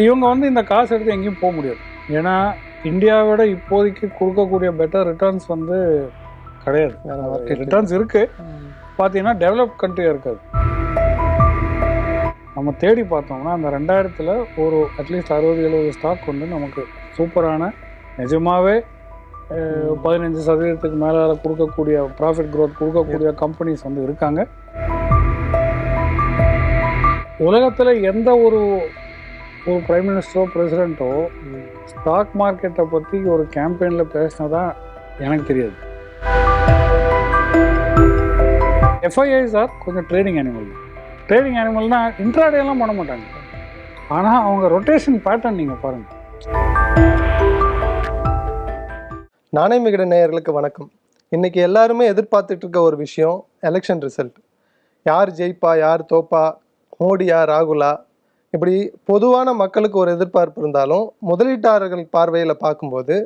இவங்க வந்து இந்த காசு எடுத்து எங்கேயும் போக முடியாது. ஏன்னா இந்தியாவை விட இப்போதைக்கு கொடுக்கக்கூடிய பெட்டர் ரிட்டர்ன்ஸ் வந்து கிடையாது. ரிட்டர்ன்ஸ் இருக்கு. பார்த்தீங்கன்னா டெவலப் கண்ட்ரியாக இருக்காது. நம்ம தேடி பார்த்தோம்னா அந்த ரெண்டாயிரத்தில் ஒரு அட்லீஸ்ட் அறுபது எழுபது ஸ்டாக் வந்து நமக்கு சூப்பரான நிஜமாவே அஹ், பதினஞ்சு சதவீதத்துக்கு மேலே கொடுக்கக்கூடிய ப்ராஃபிட் growth கொடுக்கக்கூடிய கம்பெனிஸ் வந்து இருக்காங்க. உலகத்தில் எந்த ஒரு ஒரு ப்ரைம் மினிஸ்டரோ பிரசிடெண்ட்டோ ஸ்டாக் மார்க்கெட்டை பற்றி ஒரு கேம்பெயினில் பேசினதா எனக்கு தெரியாது. எஃப்ஐஐஸ் ஆர் கொஞ்சம் ட்ரேடிங் அனிமல் ட்ரேடிங் அனிமல்னா இன்ட்ராடேலாம் பண்ண மாட்டாங்க. ஆனால் அவங்க ரொட்டேஷன் பேட்டர்ன் நீங்கள் பாருங்கள் நாணய மிகட நேயர்களுக்கு வணக்கம். இன்றைக்கி எல்லாருமே எதிர்பார்த்துட்டு இருக்க ஒரு விஷயம் எலெக்ஷன் ரிசல்ட் யார் ஜெயிப்பா யார் தோப்பா மோடியா ராகுலா இப்படி பொதுவான மக்களுக்கு ஒரு எதிர்பார்ப்பு இருந்தாலும் முதலீட்டாளர்கள் பார்வையில் பார்க்கும்போது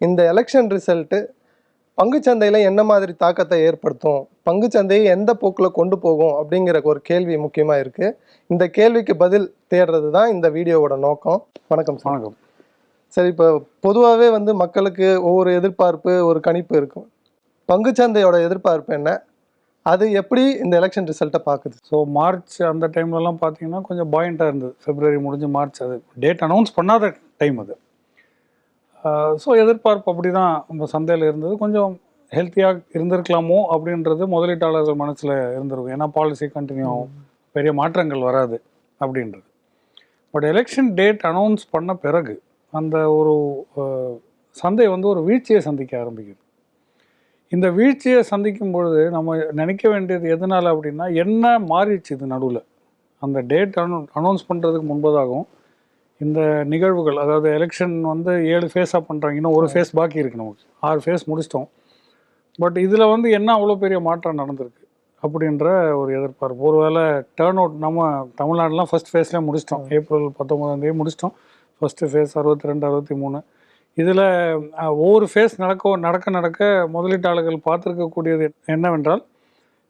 இந்த எலெக்ஷன் ரிசல்ட்டு பங்குச்சந்தையில் என்ன மாதிரி தாக்கத்தை ஏற்படுத்தும்? பங்குச்சந்தையை எந்த போக்கில் கொண்டு போகும்? அப்படிங்கிற ஒரு கேள்வி முக்கியமாக இருக்குது இந்த கேள்விக்கு பதில் தேடுறது தான் இந்த வீடியோவோட நோக்கம். வணக்கம் வணக்கம். சரி இப்போ பொதுவாகவே வந்து மக்களுக்கு ஒவ்வொரு எதிர்பார்ப்பு ஒரு கணிப்பு இருக்கும். பங்குச்சந்தையோட எதிர்பார்ப்பு என்ன? அது எப்படி இந்த எலெக்ஷன் ரிசல்ட்டை பார்க்குது ஸோ மார்ச் அந்த டைம்லலாம் பார்த்தீங்கன்னா கொஞ்சம் பாயிண்ட்டாக இருந்தது. பிப்ரவரி முடிஞ்சு மார்ச் அது. டேட் அனௌன்ஸ் பண்ணாத டைம் அது. ஸோ எதிர்பார்ப்பு அப்படி தான் நம்ம சந்தையில் இருந்தது. கொஞ்சம் ஹெல்த்தியாக இருந்திருக்கலாமோ அப்படின்றது முதலீட்டாளர்கள் மனசில் இருந்திருக்கும். ஏன்னா பாலிசி கண்டினியூ ஆகும். பெரிய மாற்றங்கள் வராது அப்படின்றது. பட் எலெக்ஷன் டேட் அனௌன்ஸ் பண்ண பிறகு அந்த ஒரு சந்தை வந்து ஒரு வீழ்ச்சியை சந்திக்க ஆரம்பிக்குது. இந்த வீழ்ச்சியை சந்திக்கும் பொழுது நம்ம நினைக்க வேண்டியது எதனால் அப்படின்னா என்ன மாறிடுச்சு இது நடுவில்? அந்த டேட் அனௌ அனௌன்ஸ் பண்ணுறதுக்கு முன்பதாகவும் இந்த நிகழ்வுகள் அதாவது எலெக்ஷன் வந்து ஏழு ஃபேஸாக பண்ணுறாங்க இன்னும் ஒரு ஃபேஸ் பாக்கி இருக்கு நமக்கு. ஆறு ஃபேஸ் முடிச்சிட்டோம். பட் இதில் வந்து என்ன அவ்வளோ பெரிய மாற்றம் நடந்திருக்கு அப்படின்ற ஒரு எதிர்பார்ப்பு. ஒருவேளை டேர்ன் அவுட் நம்ம தமிழ்நாடுலாம் ஃபர்ஸ்ட் ஃபேஸ்லேயே முடிச்சிட்டோம். ஏப்ரல் பத்தொன்பதாம் தேதி முடிச்சிட்டோம். ஃபஸ்ட்டு ஃபேஸ் அறுபத்தி ரெண்டு அறுபத்தி மூணு. இதில் ஒவ்வொரு ஃபேஸ் நடக்க நடக்க நடக்க முதலீட்டாளர்கள் பார்த்துருக்கக்கூடியது என்னவென்றால்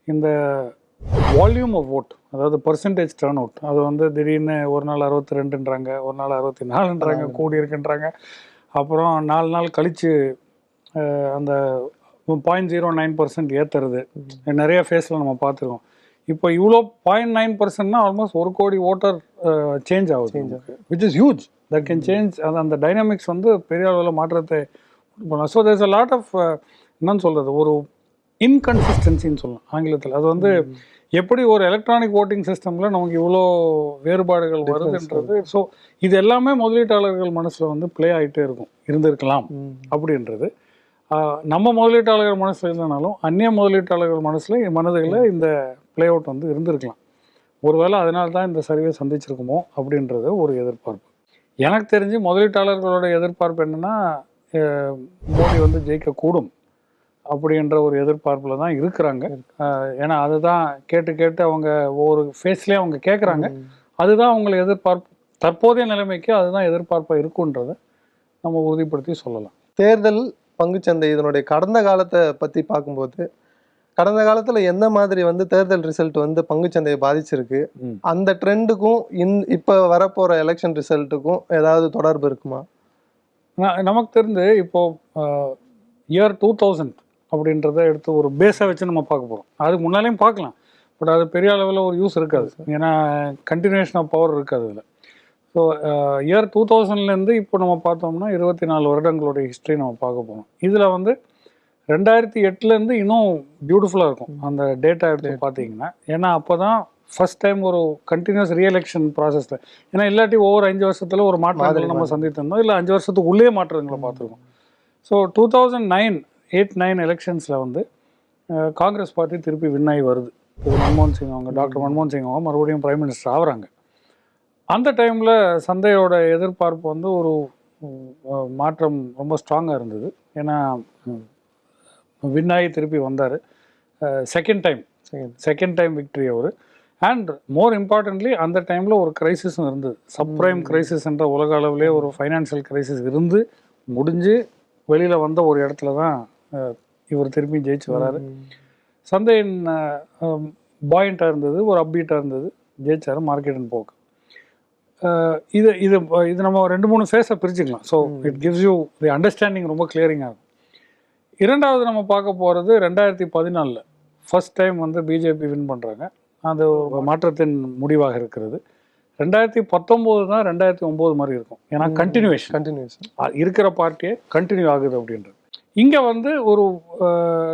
இந்த வால்யூம் ஆஃப் ஓட் அதாவது பர்சன்டேஜ் டர்ன் அவுட் அது வந்து திடீர்னு ஒரு நாள் அறுபத்தி ரெண்டுன்றாங்க ஒரு நாள் அறுபத்தி நாலுன்றாங்க கூடி இருக்குன்றாங்க அப்புறம் நாலு நாள் கழித்து அந்த பாயிண்ட் ஜீரோ நைன் பர்சன்ட் ஏற்றுறது நிறைய ஃபேஸில் நம்ம பார்த்துருக்கோம். இப்போ இவ்வளோ பாயிண்ட் நைன் பர்சன்ட்னா ஆல்மோஸ்ட் ஒரு கோடி ஓட்டர் சேஞ்ச் ஆகுது which is huge that can change அந்த அந்த டைனாமிக்ஸ் வந்து பெரிய அளவில் மாற்றத்தை பண்ணலாம் so there's a lot of என்னன்னு சொல்கிறது ஒரு இன்கன்சிஸ்டன்சின்னு சொல்லலாம். ஆங்கிலத்தில். அது வந்து எப்படி ஒரு எலக்ட்ரானிக் ஓட்டிங் சிஸ்டமில் நமக்கு இவ்வளோ வேறுபாடுகள் வருதுன்றது ஸோ இது எல்லாமே முதலீட்டாளர்கள் மனசில் வந்து ப்ளே ஆகிட்டே இருக்கும். இருந்திருக்கலாம் அப்படின்றது. நம்ம முதலீட்டாளர்கள் மனசில் இல்லைனாலும் அந்நிய முதலீட்டாளர்கள் மனசில் மனதுகளில் இந்த ப்ளே அவுட் வந்து இருந்திருக்கலாம். ஒருவேளை அதனால தான் இந்த சரிவை சந்திச்சிருக்குமோ அப்படின்றது ஒரு எதிர்பார்ப்பு. எனக்கு தெரிஞ்சு முதலீட்டாளர்களோட எதிர்பார்ப்பு என்னன்னா மோடி வந்து ஜெயிக்கக்கூடும் அப்படின்ற ஒரு எதிர்பார்ப்பில் தான் இருக்கிறாங்க. ஏன்னா அதுதான் கேட்டு கேட்டு அவங்க ஒவ்வொரு ஃபேஸ்லேயும் அவங்க கேட்குறாங்க அதுதான் அவங்களை எதிர்பார்ப்பு. தற்போதைய நிலைமைக்கு அதுதான் எதிர்பார்ப்பாக இருக்குன்றதை நம்ம உறுதிப்படுத்தி சொல்லலாம். தேர்தல் பங்குச்சந்தை இதனுடைய கடந்த காலத்தை பற்றி பார்க்கும்போது கடந்த காலத்தில் எந்த மாதிரி வந்து தேர்தல் ரிசல்ட் வந்து பங்குச்சந்தையை பாதிச்சிருக்கு. அந்த ட்ரெண்டுக்கும் இன் இப்போ வரப்போகிற எலெக்ஷன் ரிசல்ட்டுக்கும் ஏதாவது தொடர்பு இருக்குமா? நமக்கு தெரிந்து இப்போ இயர் டூ தௌசண்ட் அப்படின்றத எடுத்து ஒரு பேஸாக வச்சு நம்ம பார்க்க போகிறோம் அதுக்கு முன்னாலேயும் பார்க்கலாம். பட் அது பெரிய அளவில் ஒரு யூஸ் இருக்காது. ஏன்னா கண்டினியூஷன் ஆஃப் பவர் இருக்காது அதில். ஸோ இயர் டூ தௌசண்ட்லேருந்து இப்போ நம்ம பார்த்தோம்னா இருபத்தி நாலு வருடங்களுடைய ஹிஸ்ட்ரி நம்ம பார்க்க போகிறோம் இதில் வந்து ரெண்டாயிரத்தி எட்டுலேருந்து இன்னும் பியூட்டிஃபுல்லாக இருக்கும். அந்த டேட்டா எடுத்து பார்த்தீங்கன்னா. ஏன்னா அப்போ தான் ஃபர்ஸ்ட் டைம் ஒரு கண்டினியூஸ் ரீஎலெக்ஷன் ப்ராசஸில் ஏன்னா இல்லாட்டி ஒவ்வொரு அஞ்சு வருஷத்தில் ஒரு மாற்றங்களை நம்ம சந்தித்திருந்தோம். இல்லை அஞ்சு வருஷத்துக்கு உள்ளே மாற்றங்களை பார்த்துருக்கோம். So two thousand nine eight nine எலெக்ஷன்ஸில் வந்து காங்கிரஸ் பார்ட்டி திருப்பி வின் ஆகி வருது. திரு மன்மோகன் சிங் அவங்க டாக்டர் மன்மோகன் சிங் அவங்க மறுபடியும் பிரைம் மினிஸ்டர் ஆகுறாங்க. அந்த டைமில் சந்தையோட எதிர்பார்ப்பு வந்து ஒரு மாற்றம் ரொம்ப ஸ்ட்ராங்காக இருந்தது. ஏன்னா வின் ஆகி திருப்பி வந்தார். Second time second time victory our. And more importantly அந்த டைமில் ஒரு கிரைசிஸும் இருந்தது சப்ரைம் கிரைசிஸ் என்ற உலக அளவிலே ஒரு ஃபைனான்சியல் கிரைசிஸ் இருந்து முடிஞ்சு வெளியில் வந்த ஒரு இடத்துல தான் இவர் திரும்பி ஜெயிச்சு வராரு. சந்தையின் பாயிண்ட்டாக இருந்தது ஒரு அப்பீட்டாக இருந்தது. ஜெயிச்சார் மார்க்கெட்டின் போக்கு. இது இது இது நம்ம ரெண்டு மூணு ஃபேஸை பிரிச்சுக்கலாம். So it gives you the understanding ரொம்ப கிளியரிங்காக இருக்கும். இரண்டாவது நம்ம பார்க்க போகிறது ரெண்டாயிரத்தி பதினாலில். ஃபர்ஸ்ட் டைம் வந்து பிஜேபி வின் பண்ணுறாங்க அது மாற்றத்தின் முடிவாக இருக்கிறது. ரெண்டாயிரத்தி பத்தொம்போது தான் ரெண்டாயிரத்தி ஒம்பது மாதிரி இருக்கும். ஏன்னா கண்டினியூவேஷன் கண்டினியூஷன் இருக்கிற பார்ட்டியே கண்டினியூ ஆகுது அப்படின்றது. இங்கே வந்து ஒரு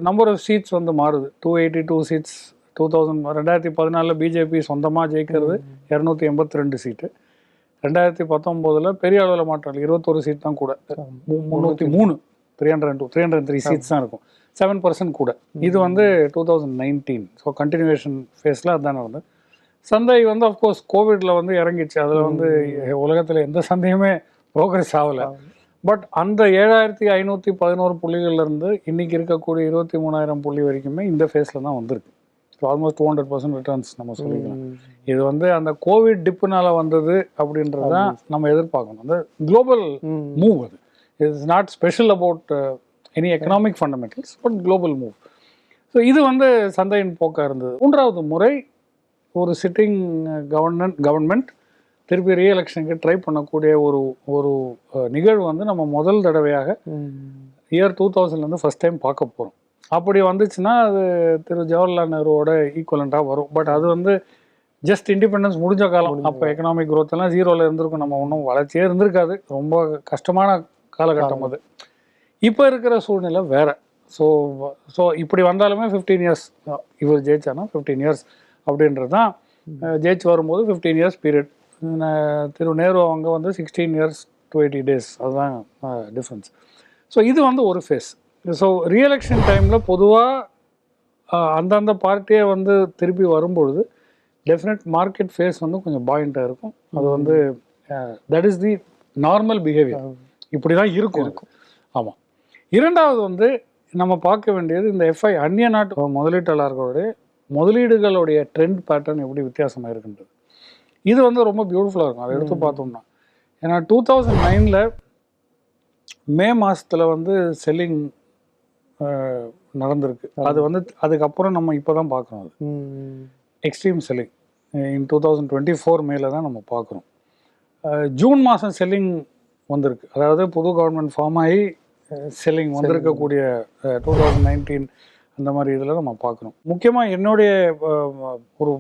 நம்பர் ஆஃப் சீட்ஸ் வந்து மாறுது. Two eighty two seats two thousand ரெண்டாயிரத்தி பதினாலில் பிஜேபி சொந்தமாக ஜெயிக்கிறது இரநூத்தி எண்பத்தி ரெண்டு சீட்டு ரெண்டாயிரத்தி பத்தொம்போதில் பெரிய அளவில் மாற்றம் இல்லை. இருபத்தொரு சீட் தான் கூட. முந்நூற்றி மூணு. Three hundred two three hundred three seats தான் இருக்கும். செவன் பர்சன்ட் கூட. இது வந்து two thousand nineteen so continuation ஃபேஸில் அதுதான் நடந்தது சந்தை வந்து அஃப்கோர்ஸ் கோவிட்ல வந்து இறங்கிச்சு அதில் வந்து உலகத்தில் எந்த சந்தையுமே ப்ரோக்ரஸ் ஆகலை. பட் அந்த ஏழாயிரத்தி ஐநூற்றி பதினோரு புள்ளிகள்லேருந்து இன்னைக்கு இருக்கக்கூடிய இருபத்தி மூணாயிரம் புள்ளி வரைக்குமே இந்த ஃபேஸில் தான் வந்திருக்கு. So almost two hundred percent returns நம்ம சொல்லிக்கலாம். இது வந்து அந்த கோவிட் டிப்புனால வந்தது அப்படின்றது தான் நம்ம எதிர்பார்க்கணும். அந்த குளோபல் மூவ் அது. It's not special about any economic fundamentals but global move so இது வந்து சந்தையின் போக்காக இருந்தது. மூன்றாவது முறை ஒரு சிட்டிங் கவர்மெண்ட் கவர்மெண்ட் திருப்பி ரீஎலெக்ஷனுக்கு ட்ரை பண்ணக்கூடிய ஒரு ஒரு அஹ், நிகழ்வு வந்து நம்ம முதல் தடவையாக இயர் டூ தௌசண்ட்லேருந்து ஃபஸ்ட் டைம் பார்க்க போகிறோம் அப்படி வந்துச்சுன்னா அது திரு. ஜவஹர்லால் நேருவோட ஈக்குவலண்ட்டாக வரும். பட் அது வந்து ஜஸ்ட் இண்டிபெண்டன்ஸ் முடிஞ்ச காலம். அப்போ எக்கனாமிக் growth எல்லாம் ஜீரோவில் இருந்திருக்கும். நம்ம ஒன்றும் வளர்ச்சியே இருந்திருக்காது. ரொம்ப கஷ்டமான காலகட்டம் அது. இப்போ இருக்கிற சூழ்நிலை வேற. ஸோ ஸோ இப்படி வந்தாலுமே ஃபிஃப்டீன் இயர்ஸ் இவர் ஜெயிச்சானா ஃபிஃப்டீன் இயர்ஸ் அப்படின்றது தான் ஜெயிச்சு வரும்போது ஃபிஃப்டீன் இயர்ஸ் பீரியட் திரு நேரு அவங்க வந்து sixteen years to eighty days அதுதான் டிஃப்ரென்ஸ் ஸோ இது வந்து ஒரு ஃபேஸ் ஸோ ரீஎலெக்ஷன் டைமில் பொதுவாக அந்தந்த பார்ட்டியே வந்து திருப்பி வரும்பொழுது டெஃபினட் மார்க்கெட் ஃபேஸ் வந்து கொஞ்சம் பாயிண்ட்டாக இருக்கும். அது வந்து that is the normal behaviour இப்படி தான் இருக்கும். ஆமாம் இரண்டாவது வந்து நம்ம பார்க்க வேண்டியது இந்த எஃப்ஐ அந்நிய நாட்டு முதலீட்டாளர்களுடைய முதலீடுகளுடைய ட்ரெண்ட் பேட்டர்ன் எப்படி வித்தியாசமாக இருக்குன்றது. இது வந்து ரொம்ப பியூட்டிஃபுல்லாக இருக்கும். அதை எடுத்து பார்த்தோம்னா. ஏன்னா டூ தௌசண்ட் நைனில் மே மாதத்தில் வந்து செல்லிங் நடந்திருக்கு. அது வந்து அதுக்கப்புறம் நம்ம இப்போ தான் பார்க்குறோம் அது. Extreme selling in two thousand twenty four மேல தான் நம்ம பார்க்குறோம். ஜூன் மாதம் செல்லிங் வந்திருக்கு. அதாவது புது கவர்மெண்ட் ஃபார்ம் ஆகி செல்லிங் வந்திருக்கக்கூடிய டூ தௌசண்ட் நைன்டீன் அந்த மாதிரி இதில் நம்ம பார்க்குறோம் முக்கியமாக என்னுடைய ஒரு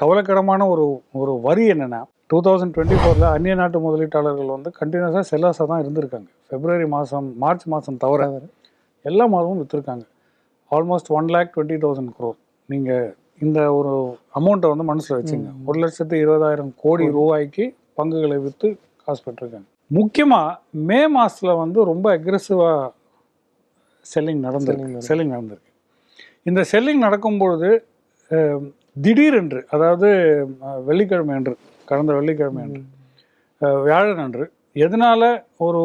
கவலைக்கிடமான ஒரு ஒரு வரி என்னென்னா டூ தௌசண்ட் டுவெண்ட்டி ஃபோரில் அந்நிய நாட்டு முதலீட்டாளர்கள் வந்து கண்டினியூஸாக செல்லர்ஸாக தான் இருந்திருக்காங்க. பிப்ரவரி மாதம் மார்ச் மாதம் தவிர எல்லா மாதமும் விற்றுருக்காங்க almost one lakh twenty thousand crore நீங்கள் இந்த ஒரு அமௌண்ட்டை வந்து மனசில் வச்சுங்க. ஒரு லட்சத்து இருபதாயிரம் கோடி ரூபாய்க்கு பங்குகளை விற்று காசு பெற்றிருக்காங்க. முக்கியமாக மே மாதத்தில் வந்து ரொம்ப அக்ரெசிவாக செல்லிங் நடந்திருக்கு. செல்லிங் நடந்திருக்கு. இந்த செல்லிங் நடக்கும்பொழுது திடீரென்று அதாவது வெள்ளிக்கிழமை அன்று கடந்த வெள்ளிக்கிழமை அன்று வியாழன் அன்று எதனால ஒரு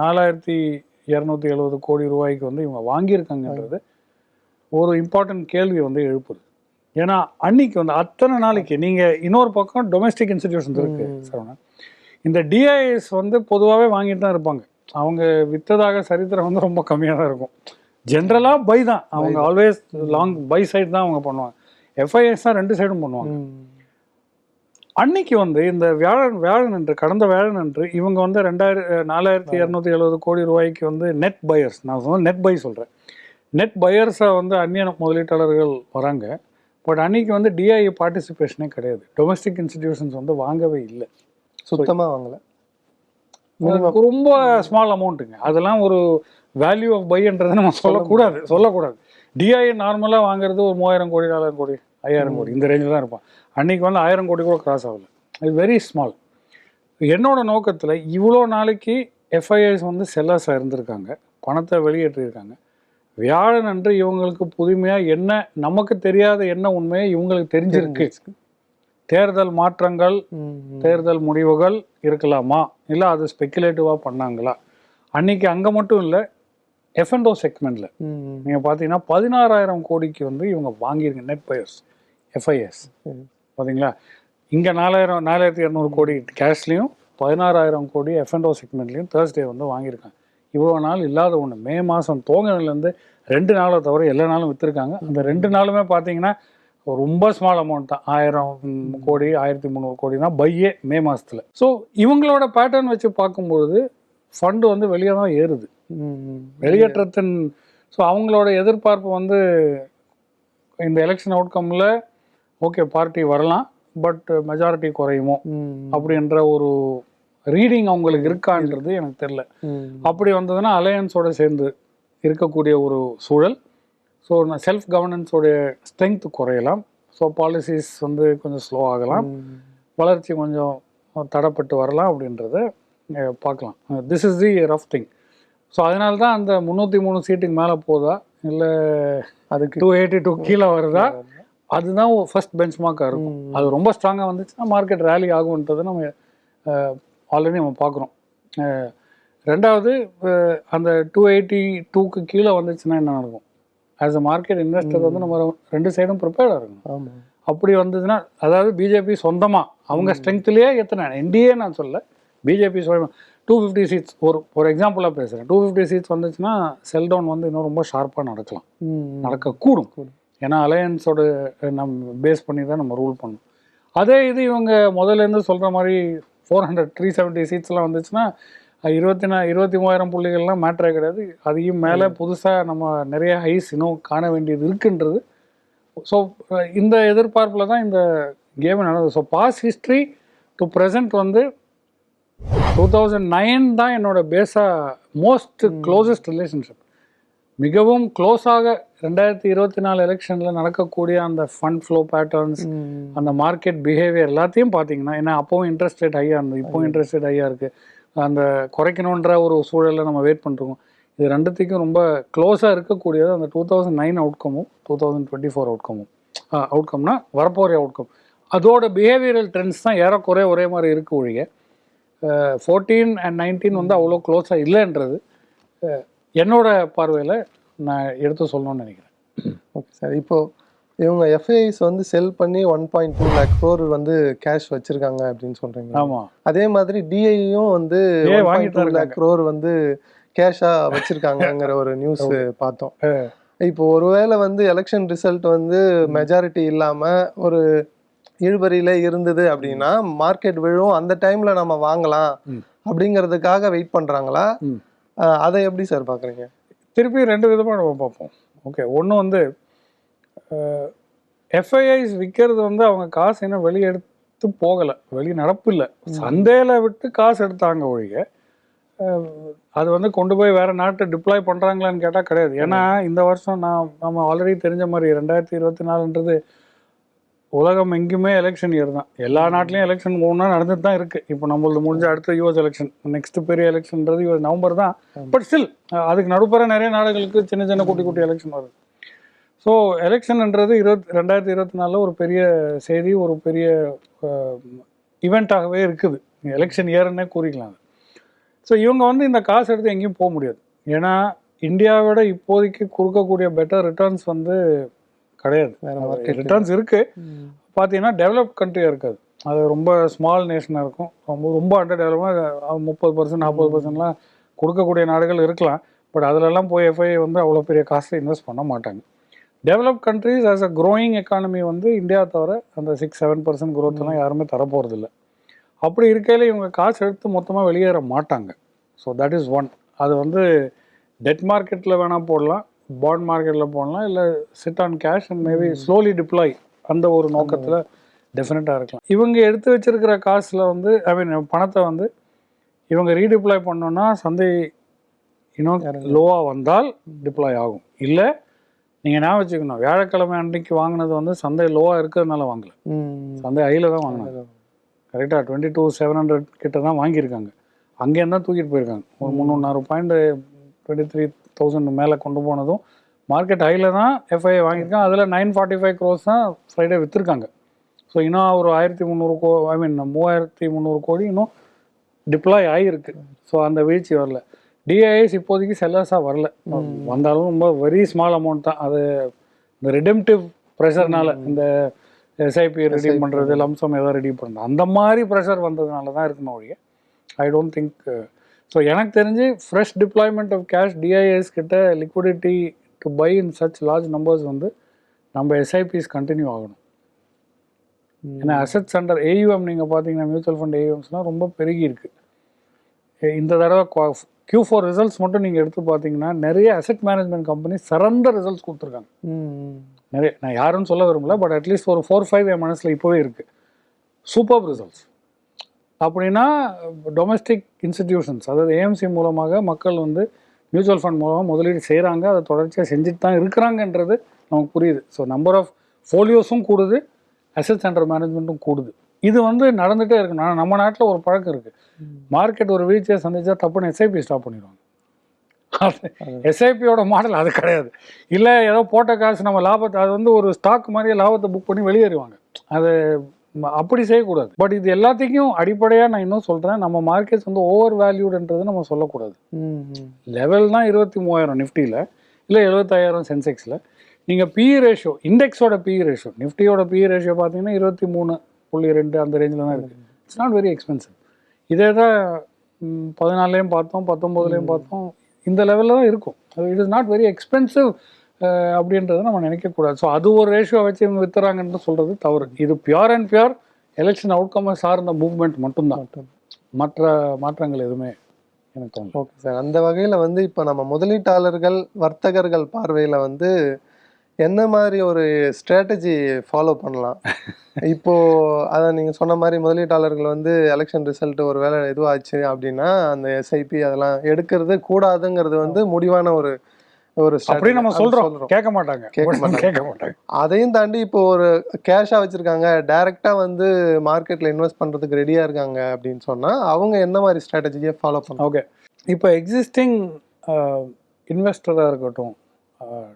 நாலாயிரத்தி இரநூத்தி எழுபது கோடி ரூபாய்க்கு வந்து இவங்க வாங்கியிருக்காங்கன்றது ஒரு இம்பார்ட்டன்ட் கேள்வி வந்து எழுப்புது. ஏன்னா அன்னைக்கு வந்து அத்தனை நாளைக்கு நீங்கள் இன்னொரு பக்கம் டொமஸ்டிக் இன்ஸ்டிடியூஷன்ஸ் இருக்கு சரவணன் இந்த டிஐஎஸ் வந்து பொதுவாகவே வாங்கிட்டு தான் இருப்பாங்க. அவங்க விற்றதாக சரித்திரம் வந்து ரொம்ப கம்மியாக தான் இருக்கும். ஜென்ரலாக பை தான். அவங்க ஆல்வேஸ் லாங் பை சைடு தான் அவங்க பண்ணுவாங்க. எஃப்ஐஎஸ் தான் ரெண்டு சைடும் பண்ணுவாங்க. அன்னைக்கு வந்து இந்த வியாழன் வியாழன் அன்று கடந்த வியாழன் அன்று இவங்க வந்து ரெண்டாயிரம் நாலாயிரத்தி இரநூத்தி எழுபது கோடி ரூபாய்க்கு வந்து நெட் பையர்ஸ் நான் சொன்ன நெட் பை சொல்கிறேன் நெட் பையர்ஸை வந்து அந்நிய முதலீட்டாளர்கள் வராங்க. பட் அன்னைக்கு வந்து டிஐ பார்ட்டிசிபேஷனே கிடையாது. டொமஸ்டிக் இன்ஸ்டிடியூஷன்ஸ் வந்து வாங்கவே இல்லை. சுத்தமா வாங்கல. ரொம்ப ஸ்மால் அமௌண்ட்டுங்க அதெல்லாம் ஒரு வேல்யூ ஆஃப் பைன்றதை நம்ம சொல்லக்கூடாது சொல்லக்கூடாது. டிஐ நார்மலாக வாங்குறது ஒரு மூவாயிரம் கோடி நாலாயிரம் கோடி ஐயாயிரம் கோடி இந்த ரேஞ்சில் தான் இருப்பான் அன்னைக்கு வந்து ஆயிரம் கோடி கூட கிராஸ் ஆகல. இது வெரி ஸ்மால் என்னோட நோக்கத்தில் இவ்வளோ நாளைக்கு எஃப்ஐஎஸ் வந்து செல்லர்ஸாக இருந்திருக்காங்க. பணத்தை வெளியேற்றியிருக்காங்க வியாழன் அன்று இவங்களுக்கு புதுமையாக என்ன நமக்கு தெரியாத என்ன உண்மையை இவங்களுக்கு தெரிஞ்சிருக்கு. தேர்தல் மாற்றங்கள் தேர்தல் முடிவுகள் இருக்கலாமா? இல்லை அது ஸ்பெக்குலேட்டிவாக பண்ணாங்களா? அன்னைக்கு அங்கே மட்டும் இல்லை எஃப்என்டோ செக்மெண்ட்டில் நீங்கள் பார்த்தீங்கன்னா பதினாறாயிரம் கோடிக்கு வந்து இவங்க வாங்கியிருங்க நெட் பயர்ஸ் எஃப்ஐஎஸ் பார்த்தீங்களா இங்கே நாலாயிரம் நாலாயிரத்தி இரநூறு கோடி கேஷ்லேயும் பதினாறாயிரம் கோடி எஃப்என்டோ செக்மெண்ட்லேயும் தேர்ஸ்டே வந்து வாங்கியிருக்காங்க. இவ்வளோ நாள் இல்லாத ஒன்று மே மாதம் துவங்கினதுலேருந்து ரெண்டு நாளை தவிர எல்லா நாளும் விற்றுருக்காங்க அந்த ரெண்டு நாளுமே பார்த்தீங்கன்னா ரொம்ப ஸ்மால் அமௌண்ட் தான் ஆயிரம் கோடி ஆயிரத்தி முந்நூறு கோடி தான் பையே மே மாசத்துல ஸோ இவங்களோட பேட்டர்ன் வச்சு பார்க்கும்பொழுது ஃபண்டு வந்து வெளியே தான் ஏறுது. வெளியேற்றத்தின் ஸோ அவங்களோட எதிர்பார்ப்பு வந்து இந்த எலெக்ஷன் அவுட்கம்ல ஓகே பார்ட்டி வரலாம் பட் மெஜாரிட்டி குறையுமோ. அப்படின்ற ஒரு ரீடிங் அவங்களுக்கு இருக்கான்றது எனக்கு தெரியல ம். அப்படி வந்ததுன்னா அலையன்ஸோட சேர்ந்து இருக்கக்கூடிய ஒரு சூழல் ஸோ செல்ஃப் கவர்னன்ஸோடைய ஸ்ட்ரென்த் குறையலாம். ஸோ பாலிசிஸ் வந்து கொஞ்சம் ஸ்லோ ஆகலாம். வளர்ச்சி கொஞ்சம் தடப்பட்டு வரலாம் அப்படின்றத பார்க்கலாம். This is the rough thing so அதனால தான் அந்த முந்நூற்றி மூணு சீட்டுக்கு மேலே போதா? இல்லை அதுக்கு டூ எயிட்டி டூ கீழே வருதா? அதுதான் ஃபர்ஸ்ட் பெஞ்ச் மார்க்காக இருக்கும். அது ரொம்ப ஸ்ட்ராங்காக வந்துச்சுன்னா மார்க்கெட் ரேலி ஆகும்ன்றதை நம்ம ஆல்ரெடி நம்ம பார்க்குறோம். ரெண்டாவது அந்த டூ எயிட்டி டூக்கு கீழே வந்துச்சுன்னா என்ன நடக்கும்? ஆஸ் அ மார்க்கெட் இன்வெஸ்டர் வந்து நம்ம ரெண்டு சைடும் ப்ரிப்பேர்டாக இருக்கணும். ஆமா. அப்படி வந்ததுன்னா அதாவது பிஜேபி சொந்தமாக அவங்க ஸ்ட்ரென்த்லேயே எத்தனை என்டிஏ நான் சொல்ல பிஜேபி டூ ஃபிஃப்டி சீட்ஸ் ஒரு ஒரு எக்ஸாம்பிளாக பேசுகிறேன் டூ ஃபிஃப்டி சீட்ஸ் வந்துச்சுன்னா செல் டவுன் வந்து இன்னும் ரொம்ப ஷார்ப்பாக நடக்கலாம். நடக்கக்கூடும். கூடும். ஏன்னா அலையன்ஸோட நம்ம பேஸ் பண்ணி தான் நம்ம ரூல் பண்ணணும். அதே இது இவங்க முதல்ல இருந்து சொல்கிற மாதிரி ஃபோர் ஹண்ட்ரட் த்ரீ செவன்ட்டி சீட்ஸ்லாம் வந்துச்சுன்னா இருபத்தி நா இருபத்தி மூவாயிரம் புள்ளிகள்லாம் மேட்ரே கிடையாது. அதையும் மேலே புதுசாக நம்ம நிறைய ஹைஸ் இன்னும் காண வேண்டியது இருக்குன்றது. ஸோ இந்த எதிர்பார்ப்பில் தான் இந்த கேம் நடந்தது. So past history to present வந்து டூ தௌசண்ட் நைன் தான் என்னோட பேஸாக மோஸ்ட் க்ளோசஸ்ட் ரிலேஷன்ஷிப் மிகவும் க்ளோஸாக ரெண்டாயிரத்தி இருபத்தி நாலு எலெக்ஷனில் நடக்கக்கூடிய அந்த ஃபண்ட் ஃப்ளோ பேட்டர்ன்ஸ். அந்த மார்க்கெட் பிஹேவியர் எல்லாத்தையும் பார்த்தீங்கன்னா ஏன்னா அப்போவும் இன்ட்ரெஸ்ட் ரேட் ஹையாக இருந்தது. இப்போவும் இன்ட்ரெஸ்ட் ரேட் ஹையாக இருக்குது அந்த குறைக்கணுன்ற ஒரு சூழலில் நம்ம வெயிட் பண்ணுறோம் இது ரெண்டுத்துக்கும் ரொம்ப க்ளோஸாக இருக்கக்கூடியது அந்த டூ தௌசண்ட் நைன் அவுட்கமும் டூ தௌசண்ட் டுவெண்ட்டி ஃபோர் அவுட்கமும் அவுட்கம்னா வரப்போகிற அவுட்கம் அதோட பிஹேவியரல் ட்ரெண்ட்ஸ் தான் ஏறக்குறைய ஒரே மாதிரி இருக்கு ஒழிய. ஃபோர்டீன் அண்ட் நைன்டீன் வந்து அவ்வளோ க்ளோஸாக இல்லைன்றது என்னோட பார்வையில் நான் எடுத்து சொல்லணும்னு நினைக்கிறேன். Okay sir. இப்போது இவங்க எஃப்ஐஸ் வந்து செல் பண்ணி one point two lakh crore வந்து கேஷ் வச்சிருக்காங்க அப்படின்னு சொல்றீங்க அதே மாதிரி டிஐயும் வந்து டூ லேக் க்ரோர் வந்து கேஷா வச்சிருக்காங்கங்கிற ஒரு நியூஸ் பார்த்தோம். இப்போ ஒருவேளை வந்து எலெக்ஷன் ரிசல்ட் வந்து மெஜாரிட்டி இல்லாம ஒரு இழுபறியில இருந்தது அப்படின்னா மார்க்கெட் விழும் அந்த டைம்ல நம்ம வாங்கலாம். அப்படிங்கிறதுக்காக வெயிட் பண்றாங்களா? அதை எப்படி சார் பாக்குறீங்க? திருப்பி ரெண்டு விதமாக நம்ம பார்ப்போம். ஓகே ஒன்று வந்து எஃப்ஐஐஸ் விற்கிறது வந்து அவங்க காசு இன்னும் வெளியே எடுத்து போகலை. வெளியே நடப்பு இல்லை. சந்தையில் விட்டு காசு எடுத்தாங்க ஒழிய அது வந்து கொண்டு போய் வேற நாட்டு டிப்ளாய் பண்ணுறாங்களான்னு கேட்டால் கிடையாது. ஏன்னா இந்த வருஷம் நான் நம்ம ஆல்ரெடி தெரிஞ்ச மாதிரி ரெண்டாயிரத்தி இருபத்தி நாலுன்றது உலகம் எங்கேயுமே எலெக்ஷன் இயர் தான். எல்லா நாட்டிலையும் எலெக்ஷன் ஒன்றா நடந்துட்டு தான் இருக்குது இப்போ நம்மளது முடிஞ்ச அடுத்த யூஎஸ் எலெக்ஷன் நெக்ஸ்ட் பெரிய எலெக்ஷன்ன்றது யூஎஸ் நவம்பர் தான். பட் ஸ்டில் அதுக்கு நடுப்புற நிறைய நாடுகளுக்கு சின்ன சின்ன குட்டி குட்டி எலெக்ஷன் வருது. ஸோ எலெக்ஷன்ன்றது இருபத் ரெண்டாயிரத்தி இருபத்தி நாலில் ஒரு பெரிய செய்தி ஒரு பெரிய இவெண்ட்டாகவே இருக்குது. எலெக்ஷன் இயர்னே கூறிக்கலாம் ஸோ இவங்க வந்து இந்த காசு எடுத்து எங்கேயும் போக முடியாது. ஏன்னா இந்தியாவோட இப்போதைக்கு கொடுக்கக்கூடிய பெட்டர் ரிட்டர்ன்ஸ் வந்து கிடையாது. ரிட்டர்ன்ஸ் இருக்கு. பார்த்தீங்கன்னா டெவலப் கண்ட்ரியாக இருக்காது. அது ரொம்ப ஸ்மால் நேஷனாக இருக்கும். ரொம்ப ரொம்ப அண்டர் டெவலப்மெண்ட் முப்பது பர்சன்ட் நாற்பது பர்சன்ட்லாம் கொடுக்கக்கூடிய நாடுகள் இருக்கலாம். பட் அதிலெல்லாம் போய் எஃப்ஐ வந்து அவ்வளோ பெரிய காசை இன்வெஸ்ட் பண்ண மாட்டாங்க. Develop countries as a growing economy வந்து இந்தியா தவிர அந்த சிக்ஸ் செவன் பர்சன்ட் எல்லாம் யாருமே தரப்போகிறதில்ல அப்படி இருக்கையில் இவங்க காசு எடுத்து மொத்தமாக வெளியேற மாட்டாங்க. ஸோ தட் இஸ் ஒன் அது வந்து டெட் மார்க்கெட்டில் வேணால் போடலாம் பாண்ட் மார்க்கெட்டில் போடலாம் இல்லை sit on cash and maybe slowly deploy அந்த ஒரு நோக்கத்தில் டெஃபினட்டாக இருக்கலாம். இவங்க எடுத்து வச்சிருக்கிற காசில் வந்து ஐ மீன் பணத்தை வந்து இவங்க ரீடிப்ளாய் பண்ணோன்னா சந்தை இன்னும் லோவாக வந்தால் டிப்ளாய் ஆகும். இல்லை நீங்கள் ஞாபகம் வச்சுக்கணும். வியாழக்கிழமை அன்னைக்கு வாங்கினது வந்து சந்தை லோவாக இருக்கிறதுனால வாங்கல. சந்தை ஹையில் தான் வாங்கினாங்க கரெக்டாக டுவெண்ட்டி டூ செவன் ஹண்ட்ரட் கிட்ட தான் வாங்கியிருக்காங்க. அங்கேருந்து தான் தூக்கிட்டு போயிருக்காங்க. ஒரு முந்நூறு பாயிண்ட் டுவெண்ட்டி த்ரீ தௌசண்ட் மேலே கொண்டு போனதும் மார்க்கெட் ஹையில் தான் எஃப்ஐ வாங்கியிருக்காங்க. அதில் நைன் ஃபார்ட்டி ஃபைவ் க்ரோஸ் தான் ஃப்ரைடே விற்றுருக்காங்க ஸோ இன்னும் ஒரு ஆயிரத்தி முந்நூறு கோ ஐ மீன் மூவாயிரத்தி முந்நூறு கோடி இன்னும் டிப்ளாய் ஆகிருக்கு ஸோ அந்த வீழ்ச்சி வரல. டிஐஎஸ் இப்போதைக்கு செல்லர்ஸாக வரல. வந்தாலும் ரொம்ப வெரி ஸ்மால் அமௌண்ட் தான். அது இந்த ரிடெம்டிவ் ப்ரெஷர்னால இந்த எஸ்ஐபி ரெடி பண்ணுறது லம்சம் ஏதோ ரெடி பண்ணுறது அந்த மாதிரி ப்ரெஷர் வந்ததுனால தான் இருக்கணும் ஒழிய ஐ டோன்ட் திங்க் ஸோ எனக்கு தெரிஞ்சு fresh deployment of cash DIs கிட்ட liquidity to buy in such large numbers வந்து நம்ம எஸ்ஐபிஸ் கண்டினியூ ஆகணும். ஏன்னா அசட்ஸ் அண்டர் ஏயுஎம் நீங்கள் பார்த்தீங்கன்னா மியூச்சுவல் ஃபண்ட் ஏயுஎம்ஸ்லாம் ரொம்ப பெருகி இருக்கு. எ- இந்த தடவை Q4 ஃபோர் ரிசல்ட்ஸ் மட்டும் நீங்கள் எடுத்து பார்த்தீங்கன்னா நிறைய அசெட் மேனேஜ்மெண்ட் கம்பெனி சிறந்த ரிசல்ட்ஸ் கொடுத்துருக்காங்க. நிறைய நான் யாருன்னு சொல்ல விரும்பல பட் அட்லீஸ்ட் ஒரு ஃபோர் ஃபைவ் என் மனசில் இப்போவே இருக்குது சூப்பர் ரிசல்ட்ஸ் அப்படின்னா டொமஸ்டிக் இன்ஸ்டிடியூஷன்ஸ் அதாவது ஏஎம்சி மூலமாக மக்கள் வந்து மியூச்சுவல் ஃபண்ட் மூலமாக முதலீடு செய்கிறாங்க அதை தொடர்ச்சியாக செஞ்சுட்டு தான் இருக்கிறாங்கன்றது நமக்கு புரியுது. ஸோ நம்பர் ஆஃப் ஃபோலியோஸும் கூடுது அசெட் சென்டர் மேனேஜ்மெண்ட்டும் கூடுது. இது வந்து நடந்துகிட்டே இருக்கு நான் நம்ம நாட்டில் ஒரு பழக்கம் இருக்குது மார்க்கெட் ஒரு வீழ்ச்சியை சந்திச்சா தப்புன்னு எஸ்ஐபி ஸ்டாப் பண்ணிடுவாங்க. எஸ்ஐபியோட மாடல் அது கிடையாது. இல்லை ஏதோ போட்ட காசு நம்ம லாபத்தை அது வந்து ஒரு ஸ்டாக் மாதிரியே லாபத்தை புக் பண்ணி வெளியேறுவாங்க. அது அப்படி செய்யக்கூடாது. பட் இது எல்லாத்துக்கும் அடிப்படையாக நான் இன்னும் சொல்கிறேன் நம்ம மார்க்கெட்ஸ் வந்து ஓவர் வேல்யூடுன்றது நம்ம சொல்லக்கூடாது. ம், ம். லெவல் தான் இருபத்தி மூவாயிரம் நிஃப்டியில் இல்லை எழுபத்தாயிரம் சென்செக்ஸில் நீங்கள் பிஇ ரேஷியோ இண்டெக்ஸோட பிஇ ரேஷியோ நிஃப்டியோட பிஇ ரேஷியோ பார்த்தீங்கன்னா இருபத்தி மூணு புள்ளி ரெண்டு அந்த ரேஞ்சில் தான் இருக்குது இட்ஸ் நாட் வெரி எக்ஸ்பென்சிவ் இதே தான் பதினாலையும் பார்த்தோம் பத்தொம்போதுலேயும் பார்த்தோம். இந்த லெவலில் தான் இருக்கும். It is not very expensive அப்படின்றத நம்ம நினைக்கக்கூடாது. ஸோ அது ஒரு ரேஷியோ வச்சு இவங்க வித்துறாங்கன்னு சொல்கிறது தவறு. இது பியூர் அண்ட் பியூர் எலெக்ஷன் அவுட்கம்மை சார்ந்த மூவ்மெண்ட் மட்டும்தான். மட்டும். மற்ற மாற்றங்கள் எதுவுமே எனக்கு ஓகே சார் அந்த வகையில் வந்து இப்போ நம்ம முதலீட்டாளர்கள் வர்த்தகர்கள் பார்வையில் வந்து என்ன மாதிரி ஒரு ஸ்ட்ராட்டஜி ஃபாலோ பண்ணலாம்? இப்போ அதை நீங்கள் சொன்ன மாதிரி முதலீட்டாளர்கள் வந்து எலெக்ஷன் ரிசல்ட் ஒரு வேளை இதுவாச்சு அப்படின்னா அந்த எஸ்ஐபி அதெல்லாம் எடுக்கிறது கூடாதுங்கிறது வந்து முடிவான ஒரு ஒரு. அப்படி நம்ம சொல்றோம். கேட்க மாட்டாங்க. கேட்க மாட்டாங்க. கேட்க மாட்டாங்க. அதையும் தாண்டி இப்போ ஒரு கேஷா வச்சிருக்காங்க டைரக்டா வந்து மார்க்கெட்ல இன்வெஸ்ட் பண்றதுக்கு ரெடியா இருக்காங்க அப்படின்னு சொன்னா அவங்க என்ன மாதிரி ஸ்ட்ராட்டஜியை ஃபாலோ பண்ணலாம்? ஓகே இப்போ எக்ஸிஸ்டிங் இன்வெஸ்டராக இருக்கட்டும் ஆஹ்,